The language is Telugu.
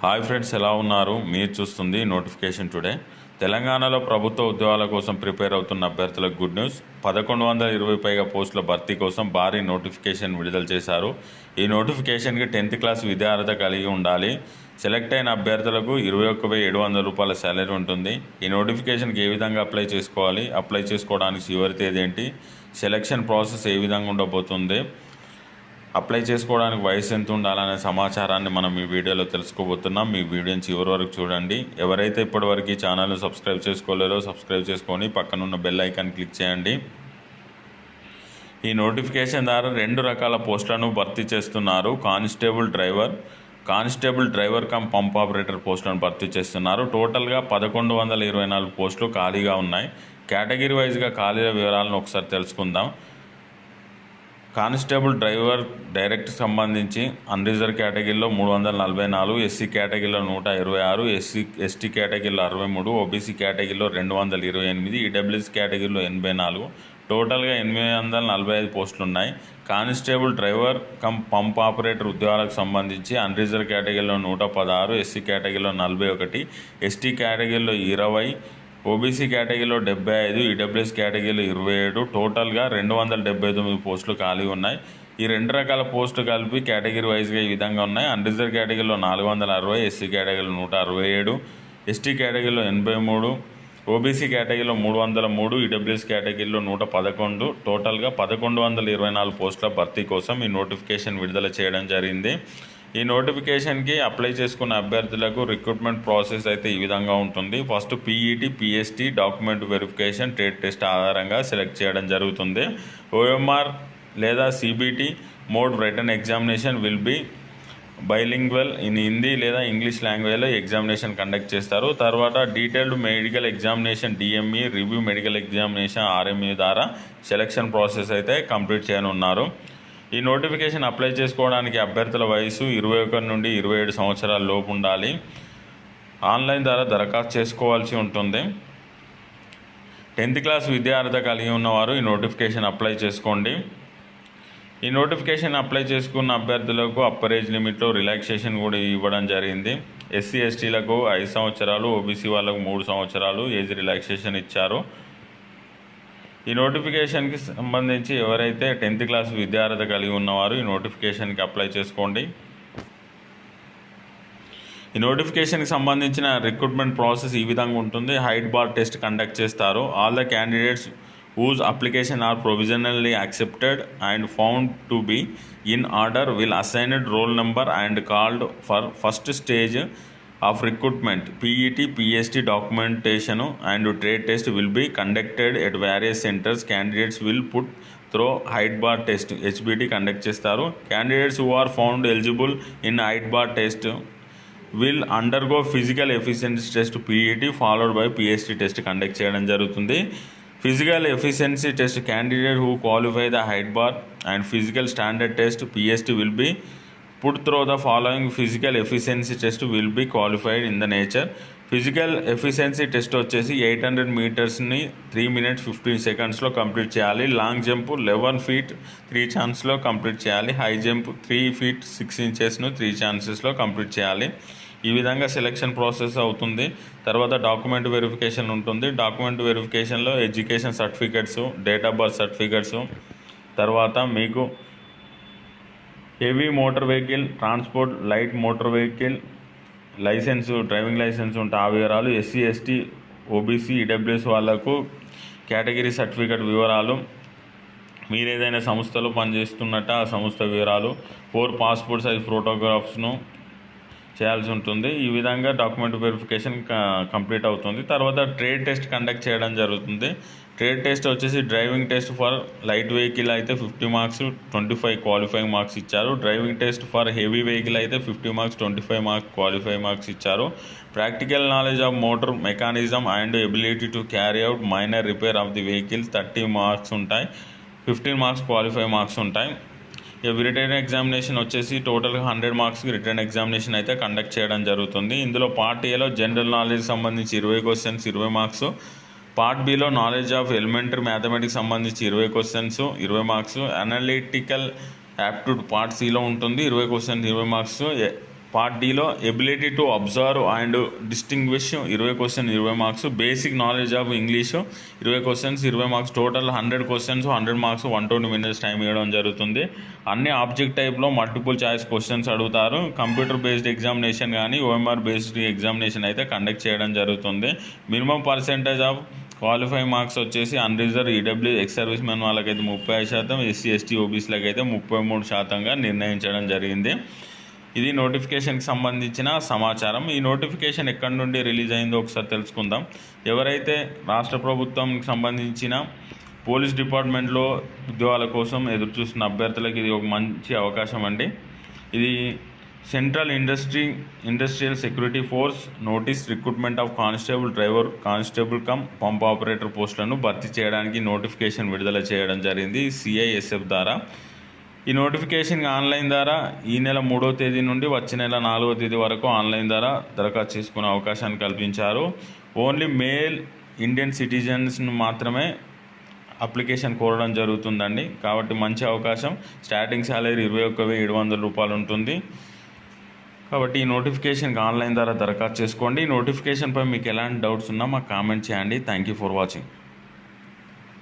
హాయ్ ఫ్రెండ్స్ ఎలా ఉన్నారు? మీరు చూస్తుంది నోటిఫికేషన్ టుడే. తెలంగాణలో ప్రభుత్వ ఉద్యోగాల కోసం ప్రిపేర్ అవుతున్న అభ్యర్థులకు గుడ్ న్యూస్. పదకొండు వందల ఇరవై పైగా పోస్టుల భర్తీ కోసం భారీ నోటిఫికేషన్ విడుదల చేశారు. ఈ నోటిఫికేషన్కి టెన్త్ క్లాస్ విద్యార్హత కలిగి ఉండాలి. సెలెక్ట్ అయిన అభ్యర్థులకు ఇరవై ఒక్క వెయ్యి ఏడు వందల రూపాయల శాలరీ ఉంటుంది. ఈ నోటిఫికేషన్కి ఏ విధంగా అప్లై చేసుకోవాలి? అప్లై చేసుకోవడానికి చివరి తేదీ ఏంటి? సెలక్షన్ ప్రాసెస్ ఏ విధంగా ఉండబోతుంది? అప్లై చేసుకోవడానికి వయసు ఎంత ఉండాలనే సమాచారాన్ని మనం ఈ వీడియోలో తెలుసుకోబోతున్నాం. మీ వీడియోని చివరి వరకు చూడండి. ఎవరైతే ఇప్పటివరకు ఈ ఛానల్ని సబ్స్క్రైబ్ చేసుకోలేరో సబ్స్క్రైబ్ చేసుకొని పక్కనున్న బెల్ ఐకాన్ క్లిక్ చేయండి. ఈ నోటిఫికేషన్ ద్వారా రెండు రకాల పోస్టులను భర్తీ చేస్తున్నారు. Constable driver constable driver cum pump operator పోస్టులను భర్తీ చేస్తున్నారు. టోటల్గా పదకొండు వందల ఇరవై నాలుగు పోస్టులు ఖాళీగా ఉన్నాయి. కేటగిరీ వైజ్గా ఖాళీల వివరాలను ఒకసారి తెలుసుకుందాం. కానిస్టేబుల్ డ్రైవర్ డైరెక్ట్ సంబంధించి అన్రిజర్వ్ కేటగిరీలో మూడు వందల నలభై నాలుగు ఎస్సీ కేటగిరీలో నూట ఇరవై ఆరు ఎస్సీ ఎస్టీ కేటగిరీలో అరవై మూడు ఓబీసీ కేటగిరీలో రెండు వందల ఇరవై ఎనిమిది ఈడబ్ల్యూఎస్ కేటగిరీలో ఎనభై నాలుగు. టోటల్గా ఎనిమిది వందల నలభై ఐదు పోస్టులు ఉన్నాయి constable driver cum pump operator ఉద్యోగాలకు సంబంధించి అన్రిజర్వ్ కేటగిరీలో నూట పదహారు ఎస్సీ కేటగిరీలో నలభై ఒకటి ఎస్టీ కేటగిరీలో ఇరవై ఓబీసీ కేటగిరీలో డెబ్బై ఐదు ఈడబ్ల్యూఎస్ కేటగిరీలో ఇరవై ఏడు టోటల్గా రెండు వందల డెబ్బై తొమ్మిది పోస్టులు ఖాళీ ఉన్నాయి. ఈ రెండు రకాల పోస్టు కలిపి కేటగిరీ వైజ్గా ఈ విధంగా ఉన్నాయి. అన్రిజర్వ్ కేటగిరీలో నాలుగు వందల అరవై ఎస్సీ కేటగిరీలో నూట అరవై ఏడు ఎస్టీ కేటగిరీలో ఎనభై మూడు ఓబీసీ కేటగిరీలో మూడు వందల మూడు ఈడబ్ల్యూఎస్ కేటగిరీలో నూట పదకొండు టోటల్గా పదకొండు వందల ఇరవై నాలుగు పోస్టుల భర్తీ కోసం ఈ నోటిఫికేషన్ విడుదల చేయడం జరిగింది. ఈ నోటిఫికేషన్కి అప్లై చేసుకున్న అభ్యర్థులకు రిక్రూట్మెంట్ ప్రాసెస్ అయితే ఈ విధంగా ఉంటుంది. First PET PST document verification trade test ఆధారంగా సెలెక్ట్ చేయడం జరుగుతుంది. ఓఎంఆర్ లేదా CBT mode written examination will be bilingual in Hindi లేదా ఇంగ్లీష్ లాంగ్వేజ్లో ఎగ్జామినేషన్ కండక్ట్ చేస్తారు. తర్వాత detailed medical examination DME review medical examination RME ద్వారా సెలక్షన్ ప్రాసెస్ అయితే కంప్లీట్ చేయనున్నారు. ఈ నోటిఫికేషన్ అప్లై చేసుకోవడానికి అభ్యర్థుల వయసు ఇరవై ఒకటి నుండి ఇరవై ఏడు సంవత్సరాల లోపు ఉండాలి. ఆన్లైన్ ద్వారా దరఖాస్తు చేసుకోవాల్సి ఉంటుంది. టెన్త్ క్లాస్ విద్యార్థి కలిగి ఉన్నవారు ఈ నోటిఫికేషన్ అప్లై చేసుకోండి. ఈ నోటిఫికేషన్ అప్లై చేసుకున్న అభ్యర్థులకు అప్పర్ ఏజ్ లిమిట్లో రిలాక్సేషన్ కూడా ఇవ్వడం జరిగింది. ఎస్సీ ఎస్టీలకు ఐదు సంవత్సరాలు ఓబీసీ వాళ్ళకు మూడు సంవత్సరాలు ఏజ్ రిలాక్సేషన్ ఇచ్చారు. ఈ నోటిఫికేషన్కి సంబంధించి ఎవరైతే టెన్త్ క్లాస్ విద్యార్థి కలిగి ఉన్నవారు ఈ నోటిఫికేషన్కి అప్లై చేసుకోండి. ఈ నోటిఫికేషన్కి సంబంధించిన రిక్రూట్మెంట్ ప్రాసెస్ ఈ విధంగా ఉంటుంది. హైట్ బార్ టెస్ట్ కండక్ట్ చేస్తారు. All the candidates whose application are provisionally accepted and found to be in order will assigned roll number and called for first stage of recruitment PET PST documentation and trade test will be conducted at various centres. Candidates will put through height bar test HBT conduct చేస్తారు. Candidates who are found eligible in height bar test will undergo physical efficiency test PET followed by PST test conduct చేయడం జరుగుతుంది. Physical efficiency test candidate who qualify the height bar and physical standard test PST will be put through the following physical efficiency test will be qualified in the nature physical efficiency test వచ్చేసి ఎయిట్ హండ్రెడ్ మీటర్స్ని త్రీ మినిట్స్ ఫిఫ్టీన్ సెకండ్స్లో కంప్లీట్ చేయాలి. Long jump eleven feet three ఛాన్స్లో complete చేయాలి. High jump three feet six ఇంచెస్ను three ఛాన్సెస్లో కంప్లీట్ చేయాలి. ఈ విధంగా సెలెక్షన్ ప్రాసెస్ అవుతుంది. తర్వాత డాక్యుమెంట్ వెరిఫికేషన్ ఉంటుంది. Document వెరిఫికేషన్లో education certificates date of birth certificates తర్వాత మీకు heavy motor vehicle transport light motor vehicle licence driving licence ఉంటే ఆ వివరాలు ఎస్సీ ఎస్టీ ఓబీసీ ఈడబ్ల్యూఎస్ వాళ్ళకు కేటగిరీ సర్టిఫికేట్ వివరాలు. మీరు ఏదైనా సంస్థలో పనిచేస్తున్నట్టు ఆ సంస్థ వివరాలు ఫోర్ పాస్పోర్ట్ సైజ్ ఫోటోగ్రాఫ్స్ను చేయాల్సి ఉంటుంది. ఈ విధంగా డాక్యుమెంట్ వెరిఫికేషన్ కంప్లీట్ అవుతుంది. తర్వాత ట్రేడ్ టెస్ట్ కండక్ట్ చేయడం జరుగుతుంది. ట్రేడ్ టెస్ట్ వచ్చేసి driving test for light vehicle అయితే fifty marks twenty five qualifying marks ఇచ్చారు. Driving test for heavy vehicle అయితే fifty marks twenty five marks qualify marks ఇచ్చారు. Practical knowledge of motor mechanism and ability to carry out minor repair of the vehicle thirty marks ఉంటాయి. ఫిఫ్టీన్ మార్క్స్ క్వాలిఫై మార్క్స్ ఉంటాయి. ఇక రిటర్న్ ఎగ్జామినేషన్ వచ్చేసి టోటల్గా హండ్రెడ్ మార్క్స్కి రిటర్న్ ఎగ్జామినేషన్ అయితే కండక్ట్ చేయడం జరుగుతుంది. ఇందులో పార్ట్ ఏలో జనరల్ నాలెడ్జ్ సంబంధించి ఇరవై క్వశ్చన్స్ ఇరవై మార్క్స్ పార్ట్ బిలో నాలెడ్జ్ ఆఫ్ ఎలిమెంటరీ మ్యాథమెటిక్స్ సంబంధించి ఇరవై క్వశ్చన్స్ ఇరవై మార్క్స్ అనలిటికల్ యాప్టిట్యూడ్ పార్ట్ సిలో ఉంటుంది. ఇరవై క్వశ్చన్స్ ఇరవై marks part డిలో ability to observe and distinguish ఇరవై క్వశ్చన్ ఇరవై marks basic knowledge of English ఇరవై క్వశ్చన్స్ ఇరవై marks total hundred questions hundred marks one twenty minutes time ఇవ్వడం జరుగుతుంది. అన్ని ఆబ్జెక్ట్ టైప్లో మల్టిపుల్ చాయిస్ క్వశ్చన్స్ అడుగుతారు. కంప్యూటర్ బేస్డ్ ఎగ్జామినేషన్ కానీ ఓఎంఆర్ బేస్డ్ ఎగ్జామినేషన్ అయితే కండక్ట్ చేయడం జరుగుతుంది. Minimum percentage of qualify marks వచ్చేసి unreserved EW ex service men వాళ్ళకైతే ముప్పై ఐదు శాతం ఎస్సీ ఎస్టీ ఓబీసీలకు అయితే ముప్పై మూడు శాతంగా నిర్ణయించడం జరిగింది. ఇది నోటిఫికేషన్కి సంబంధించిన సమాచారం. ఈ నోటిఫికేషన్ ఎక్కడి నుండి రిలీజ్ అయిందో ఒకసారి తెలుసుకుందాం. ఎవరైతే రాష్ట్ర ప్రభుత్వంకి సంబంధించిన పోలీస్ డిపార్ట్మెంట్లో ఉద్యోగాల కోసం ఎదురు చూస్తున్న అభ్యర్థులకు ఇది ఒక మంచి అవకాశం అండి. ఇది central industry industrial security force notice recruitment of constable driver constable cum pump operator పోస్టులను భర్తీ చేయడానికి నోటిఫికేషన్ విడుదల చేయడం జరిగింది సిఐఎస్ఎఫ్ ద్వారా. ఈ నోటిఫికేషన్ ఆన్లైన్ ద్వారా ఈ నెల మూడో తేదీ నుండి వచ్చే నెల నాలుగో తేదీ వరకు ఆన్లైన్ ద్వారా దరఖాస్తు చేసుకునే అవకాశాన్ని కల్పించారు. ఓన్లీ మేల్ ఇండియన్ సిటిజన్స్ను మాత్రమే అప్లికేషన్ కోరడం జరుగుతుందండి. కాబట్టి మంచి అవకాశం. స్టార్టింగ్ శాలరీ ఇరవై ఒక్క వెయ్యి ఏడు వందల రూపాయలు ఉంటుంది. కాబట్టి ఈ నోటిఫికేషన్కి ఆన్లైన్ ద్వారా దరఖాస్తు చేసుకోండి. ఈ నోటిఫికేషన్పై మీకు ఎలాంటి డౌట్స్ ఉన్నా మాకు కామెంట్ చేయండి. Thank you for watching